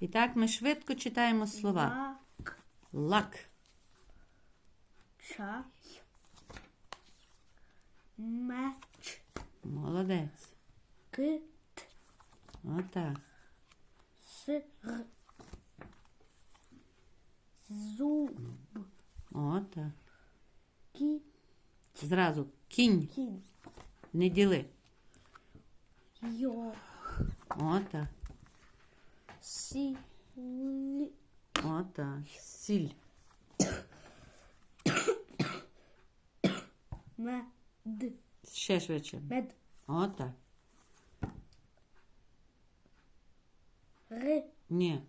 І так ми швидко читаємо слова. Лак. Лак. Чай. Меч. Молодець. Кит. Отак. Сир. Зуб. Отак. Кі. Зразу кінь. Кінь. Не діли. Йо. Отак. Сі. Отак. Сіль. Мед. Ще швидше. Мед. Отак. Ри. Ні.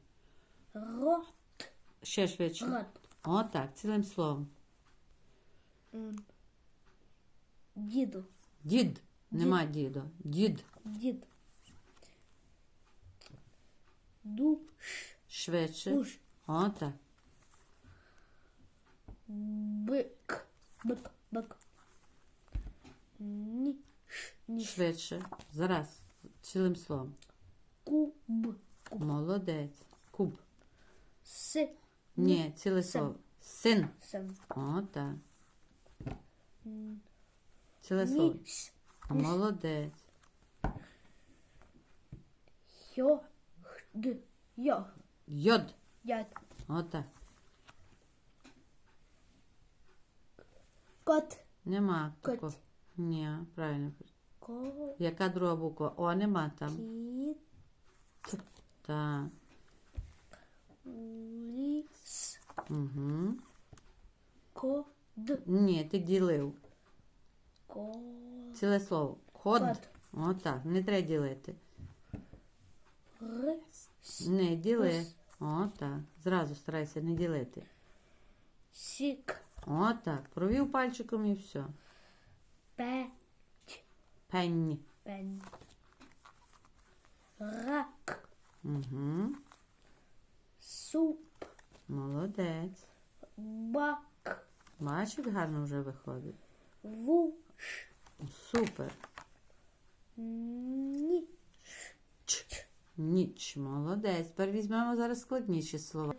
Рот. Ще швидше. Рот. Отак. Цілим словом. Діду. Дід. Нема діду. Дід. Дід. Швидше. Душ. Отак. Бик. Бик. Бик. Ніж. Ніж. Швидше. Зараз. Цілим словом. Куб. Молодець. Куб. Си. Ні, ціле Син. слово. Син. Син. Отак. М. Ціле слово. Ніж. Молодець. Йо. Д. Йо. Йод. Я. Отак. Кот. Нема Кот. такого. Ні, правильно. Ко. Яка друга буква? О, нема там. Кіт. Так. Ліс. Угу. Код. Ні, ти ділив. Ко. Ціле слово. Код. Код. Отак. Не треба ділити. Р. Не діли. Ос. Отак. Зразу старайся не ділити. Сік. Отак. Провів пальчиком і все. Пе. Пень. Пень. Рак. Угу. Суп. Молодець. Бак. Бачиш, як гарно вже виходить. Вуш. Супер. Ні. Ч. Ніч. Молодець. Тепер візьмемо зараз складніші слова.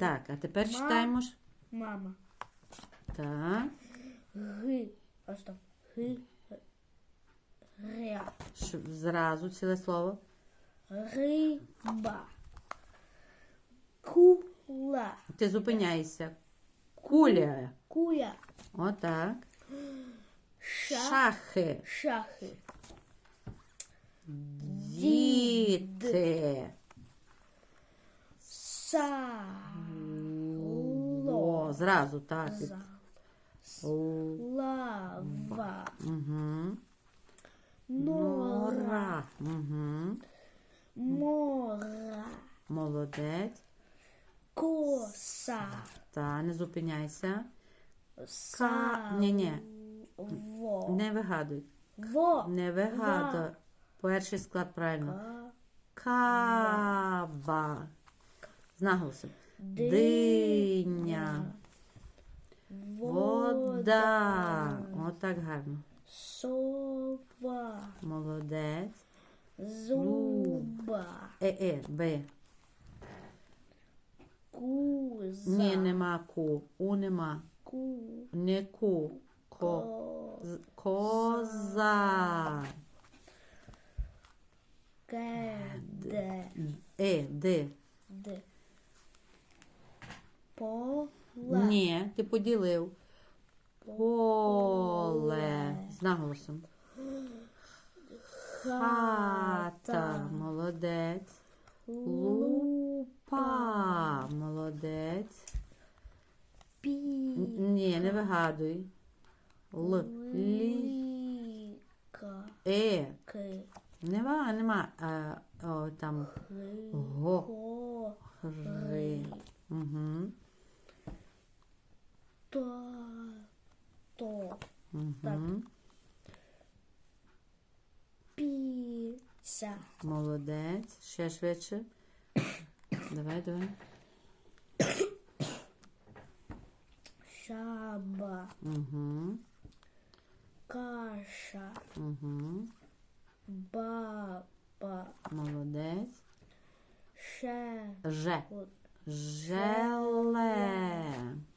Так, а тепер Ма. читаємо ж. Мама. Так. Ги. А стоп. Ги. Ря. Ш- Зразу ціле слово. Риба. Кула. Ти зупиняєшся. Куля. Куя. Отак. Шахи. Шахи. Діти. Сало. О, зразу так. За- Лава. Угу. Нора. Угу. Мора. Молодець. Коса. Та, не зупиняйся. Са. Ні-ні. Во. Не вигадуй. Во. Не вигадуй. Перший склад правильно. Ка. Кава. З наголосом. Диня. Вода. Отак гарно. Сова. Молодець. Зуба. Е, е, Б. Куза. Ні, нема ку. У нема. Ку. Не ку. Ко. Коза. Кеде. Е, Д. Д. Пола. Ні, ти поділив. Поле. З наголосом. Хата. Молодець. Лупа. Молодець. Пі. Ні, не вигадуй. Л. Лі. Е. Ки. Нема, нема. А, о, там. Го. Ри. Угу. То. То. Угу. Піца. Молодець. Ще швидше. Давай, давай. Шаба. Угу. Каша. Угу. Баба. Молодець. Ше. Ж. От. Желе.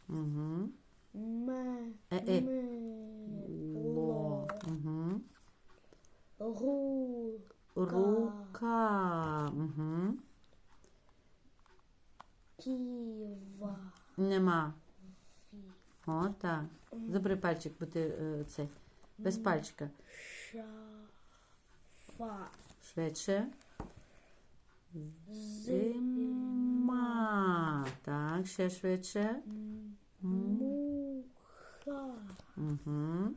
Угу. Ме. Е, е. Ло. Угу. Ру. Рука. Угу. Ківа. Нема. О, так. Забери пальчик, бо ти е, цей. Без пальчика. Шафа. Швидше. Зима. Так, ще швидше. Муха. Угу.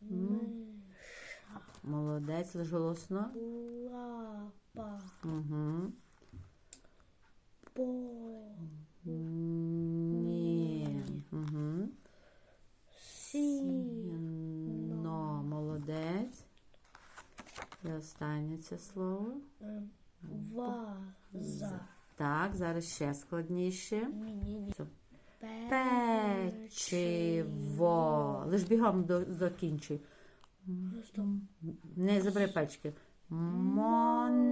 Миша. Молодець, лиш голосно. Лапа. Угу. По. Ні. Угу. Сіно. І останнє це слово. Ем, Ваза. Так, зараз ще складніше. Печиво. Лиш бігом до, закінчуй. Не забери пальчики. Монети.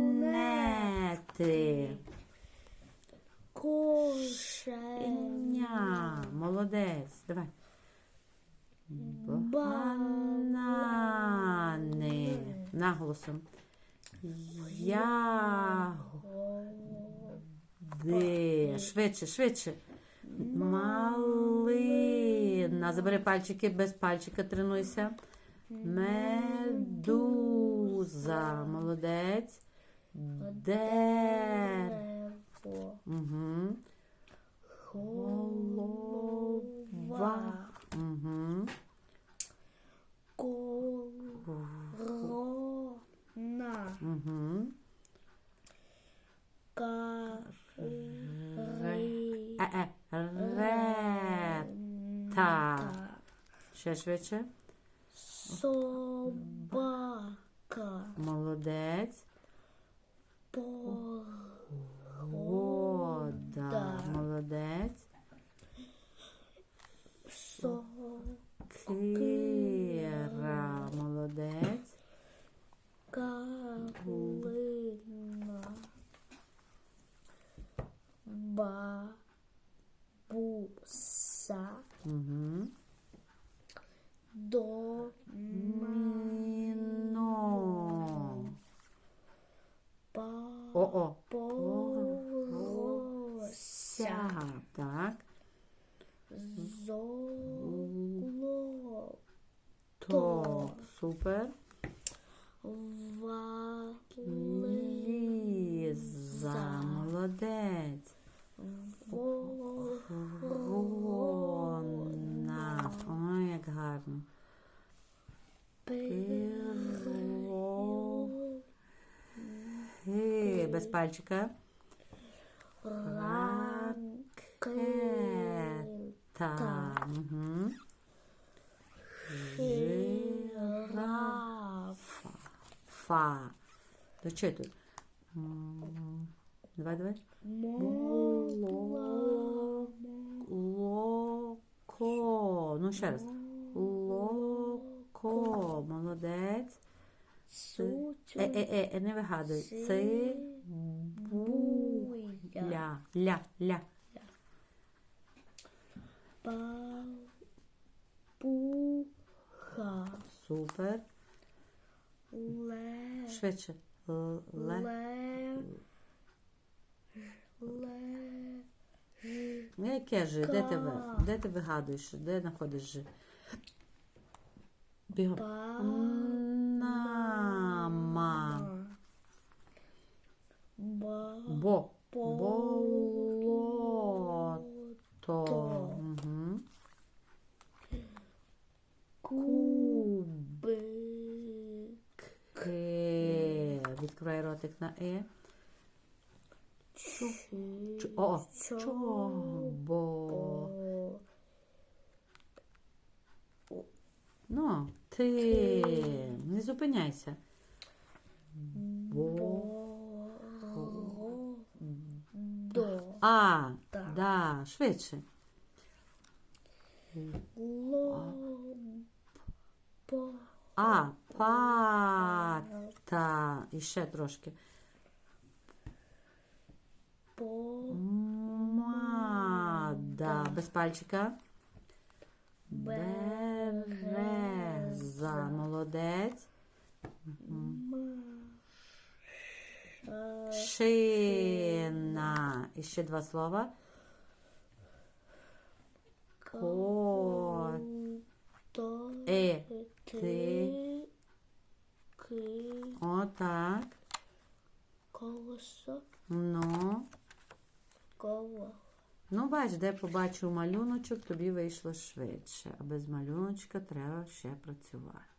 Кошеня. Молодець. Давай. Банани. Наголосом. Ягоди. Швидше, швидше. Малина. Забери пальчики, без пальчика тренуйся. Медуза. Молодець. Дерево. Угу. Голова. Угу. Корона. Угу. Рета. Ще швидше. Собака. Молодець. Погода. Молодець. Кира. Молодець. Калина. Бабуса. Угу. Домино. Міно. Па- О-о. Порося. Ся. Так. Золото. То. Супер. Вализа. Ліза. Молодець. Ворона. Ой, як гарно. Перо. Е, без пальчика. Ракета. Угу. Жирафа. Фа. Дочитуй. М, Давай, давай. Молоко. Локо. Ну, ще раз. Локо. Молодець. Е, е, е, е, не вигадуй. Це Буя. ля, ля, ля. Папуга. Супер. Ле. Швидше. Л- Ле. Ле. Ле. Ну, Яке же? Де ти, де ти вигадуєш? Де знаходиш же? Бігом. Бо. Болото. Угу. Кубик. Ки. Відкривай ротик на Е. Чу. О, чобо. Ну, ти. Не зупиняйся. Бо. А, так. Да, швидше. А, пата. І ще трошки. Помада. Без пальчика. Береза. Молодець. Ши. І ще два слова. То. Е. Ти. Отак. Колесо. Ну. Коло. Ну, бач, де побачив малюночок, тобі вийшло швидше. А без малюночка треба ще працювати.